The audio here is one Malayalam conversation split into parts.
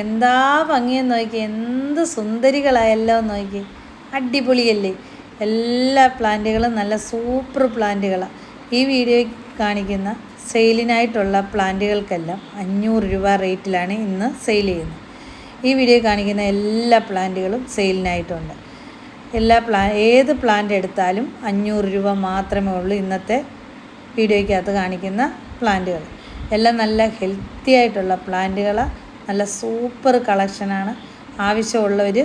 എന്താ ഭംഗിയെന്ന് നോക്കി എന്ത് സുന്ദരികളായല്ലോ എന്ന് നോക്കി അടിപൊളിയല്ലേ? എല്ലാ പ്ലാന്റുകളും നല്ല സൂപ്പർ പ്ലാന്റുകളാണ് ഈ വീഡിയോ കാണിക്കുന്ന സെയിലിനായിട്ടുള്ള പ്ലാന്റുകൾക്കെല്ലാം അഞ്ഞൂറ് രൂപ റേറ്റിലാണ് ഇന്ന് സെയിൽ ചെയ്യുന്നത്. ഈ വീഡിയോ കാണിക്കുന്ന എല്ലാ പ്ലാന്റുകളും സെയിലിനായിട്ടുണ്ട്. എല്ലാ പ്ലാ ഏത് പ്ലാന്റ് എടുത്താലും അഞ്ഞൂറ് രൂപ മാത്രമേ ഉള്ളൂ ഇന്നത്തെ വീഡിയോയ്ക്കകത്ത് കാണിക്കുന്ന പ്ലാന്റുകൾ. എല്ലാം നല്ല ഹെൽത്തി ആയിട്ടുള്ള പ്ലാന്റുകളാണ് നല്ല സൂപ്പർ കളക്ഷനാണ്. ആവശ്യമുള്ളവർ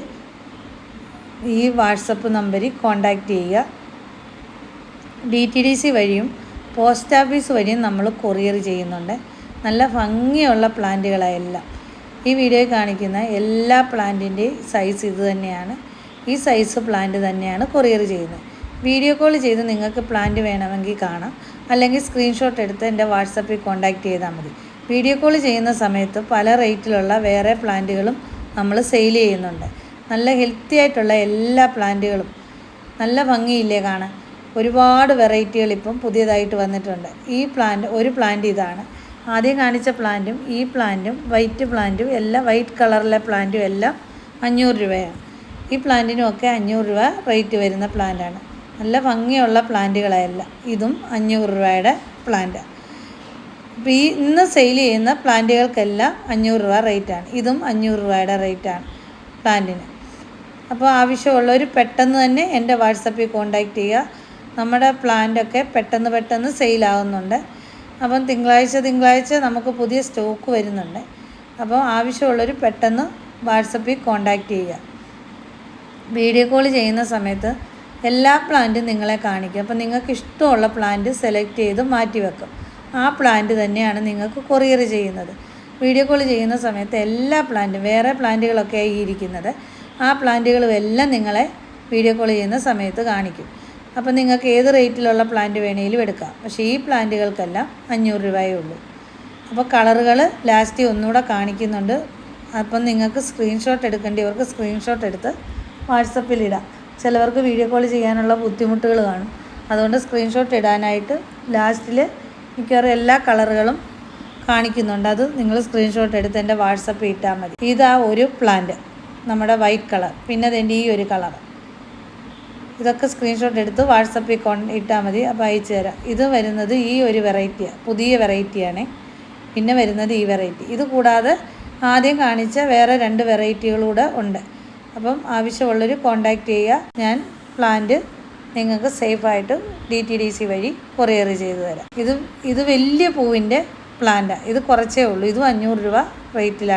ഈ വാട്സപ്പ് നമ്പറിൽ കോണ്ടാക്റ്റ് ചെയ്യുക. ഡി ടി ഡി സി വഴിയും പോസ്റ്റ് ഓഫീസ് വഴിയും നമ്മൾ കൊറിയർ ചെയ്യുന്നുണ്ട്. നല്ല ഭംഗിയുള്ള പ്ലാന്റുകളെല്ലാം. ഈ വീഡിയോ കാണിക്കുന്ന എല്ലാ പ്ലാന്റിന്റെയും സൈസ് ഇത് തന്നെയാണ്. ഈ സൈസ് പ്ലാന്റ് തന്നെയാണ് കൊറിയർ ചെയ്യുന്നത്. വീഡിയോ കോൾ ചെയ്ത് നിങ്ങൾക്ക് പ്ലാന്റ് വേണമെങ്കിൽ കാണാം. അല്ലെങ്കിൽ സ്ക്രീൻഷോട്ട് എടുത്ത് എന്റെ വാട്സപ്പിൽ കോൺടാക്റ്റ് ചെയ്താൽ മതി. വീഡിയോ കോൾ ചെയ്യുന്ന സമയത്ത് പല റേറ്റിലുള്ള വേറെ പ്ലാന്റുകളും നമ്മൾ സെയിൽ ചെയ്യുന്നുണ്ട്. നല്ല ഹെൽത്തി ആയിട്ടുള്ള എല്ലാ പ്ലാന്റുകളും. നല്ല ഭംഗിയില്ലേ കാണാൻ? ഒരുപാട് വെറൈറ്റികൾ ഇപ്പം പുതിയതായിട്ട് വന്നിട്ടുണ്ട്. ഈ പ്ലാന്റ് ഒരു പ്ലാന്റ് ഇതാണ്. ആദ്യം കാണിച്ച പ്ലാന്റും ഈ പ്ലാന്റും വൈറ്റ് പ്ലാന്റും എല്ലാം വൈറ്റ് കളറിലെ പ്ലാന്റും എല്ലാം അഞ്ഞൂറ് രൂപയാണ്. ഈ പ്ലാന്റിനുമൊക്കെ അഞ്ഞൂറ് രൂപ റേറ്റ് വരുന്ന പ്ലാന്റാണ് നല്ല ഭംഗിയുള്ള പ്ലാന്റുകളെല്ലാം ഇതും അഞ്ഞൂറ് രൂപയുടെ പ്ലാന്റാണ് ഇപ്പോൾ ഈ ഇന്ന് സെയിൽ ചെയ്യുന്ന പ്ലാന്റുകൾക്കെല്ലാം അഞ്ഞൂറ് രൂപ റേറ്റാണ്. ഇതും അഞ്ഞൂറ് രൂപയുടെ റേറ്റാണ് പ്ലാന്റിന്. അപ്പോൾ ആവശ്യമുള്ളവർ പെട്ടെന്ന് തന്നെ എന്റെ വാട്സപ്പിൽ കോൺടാക്റ്റ് ചെയ്യുക. നമ്മുടെ പ്ലാന്റൊക്കെ പെട്ടെന്ന് പെട്ടെന്ന് സെയിലാവുന്നുണ്ട്. അപ്പം തിങ്കളാഴ്ച തിങ്കളാഴ്ച നമുക്ക് പുതിയ സ്റ്റോക്ക് വരുന്നുണ്ട്. അപ്പോൾ ആവശ്യമുള്ളവർ പെട്ടെന്ന് വാട്സപ്പിൽ കോൺടാക്റ്റ് ചെയ്യുക. വീഡിയോ കോൾ ചെയ്യുന്ന സമയത്ത് എല്ലാ പ്ലാന്റും നിങ്ങളെ കാണിക്കും. അപ്പോൾ നിങ്ങൾക്ക് ഇഷ്ടമുള്ള പ്ലാന്റ് സെലക്ട് ചെയ്ത് മാറ്റി വെക്കും ആ പ്ലാന്റ് തന്നെയാണ് നിങ്ങൾക്ക് കൊറിയർ ചെയ്യുന്നത്. വീഡിയോ കോൾ ചെയ്യുന്ന സമയത്ത് എല്ലാ പ്ലാന്റും വേറെ പ്ലാന്റുകളൊക്കെ ആയി ഇരിക്കുന്നത്. ആ പ്ലാന്റുകളും എല്ലാം നിങ്ങളെ വീഡിയോ കോൾ ചെയ്യുന്ന സമയത്ത് കാണിക്കും. അപ്പോൾ നിങ്ങൾക്ക് ഏത് റേറ്റിലുള്ള പ്ലാന്റ് വേണമെങ്കിലും എടുക്കാം. പക്ഷേ ഈ പ്ലാന്റുകൾക്കെല്ലാം അഞ്ഞൂറ് രൂപയേ ഉള്ളൂ. അപ്പോൾ കളറുകൾ ലാസ്റ്റ് ഒന്നുകൂടെ കാണിക്കുന്നുണ്ട്. അപ്പം നിങ്ങൾക്ക് സ്ക്രീൻഷോട്ട് എടുക്കേണ്ടിയവർക്ക് സ്ക്രീൻഷോട്ട് എടുത്ത് വാട്സപ്പിൽ ഇടാം. ചിലവർക്ക് വീഡിയോ കോൾ ചെയ്യാനുള്ള ബുദ്ധിമുട്ടുകൾ കാണും. അതുകൊണ്ട് സ്ക്രീൻഷോട്ട് ഇടാനായിട്ട് ലാസ്റ്റിൽ മിക്കവാറും എല്ലാ കളറുകളും കാണിക്കുന്നുണ്ട്. അത് നിങ്ങൾ സ്ക്രീൻഷോട്ട് എടുത്ത് എന്റെ വാട്സപ്പിൽ ഇട്ടാൽ മതി. ഇതാ ഒരു പ്ലാന്റ് നമ്മുടെ വൈറ്റ് കളർ പിന്നെ അതിന്റെ ഈ ഒരു കളർ ഇതൊക്കെ സ്ക്രീൻഷോട്ട് എടുത്ത് വാട്സപ്പിൽ കൊ ഇട്ടാൽ മതി. അപ്പോൾ അയച്ചു തരാം. ഇത് വരുന്നത് ഈ ഒരു വെറൈറ്റിയാണ് പുതിയ വെറൈറ്റിയാണ് പിന്നെ വരുന്നത് ഈ വെറൈറ്റി ഇത് കൂടാതെ ആദ്യം കാണിച്ച വേറെ രണ്ട് വെറൈറ്റികളൂടെ ഉണ്ട്. അപ്പം ആവശ്യമുള്ളവർ കോണ്ടാക്റ്റ് ചെയ്യുക ഞാൻ പ്ലാന്റ് നിങ്ങൾക്ക് സേഫായിട്ട് ഡി ടി ഡി സി വഴി കൊറിയർ ചെയ്തു തരാം. ഇത് ഇത് വലിയ പൂവിന്റെ പ്ലാന്റാണ് ഇത് കുറച്ചേ ഉള്ളൂ. ഇതും അഞ്ഞൂറ് രൂപ റേറ്റിലാണ്.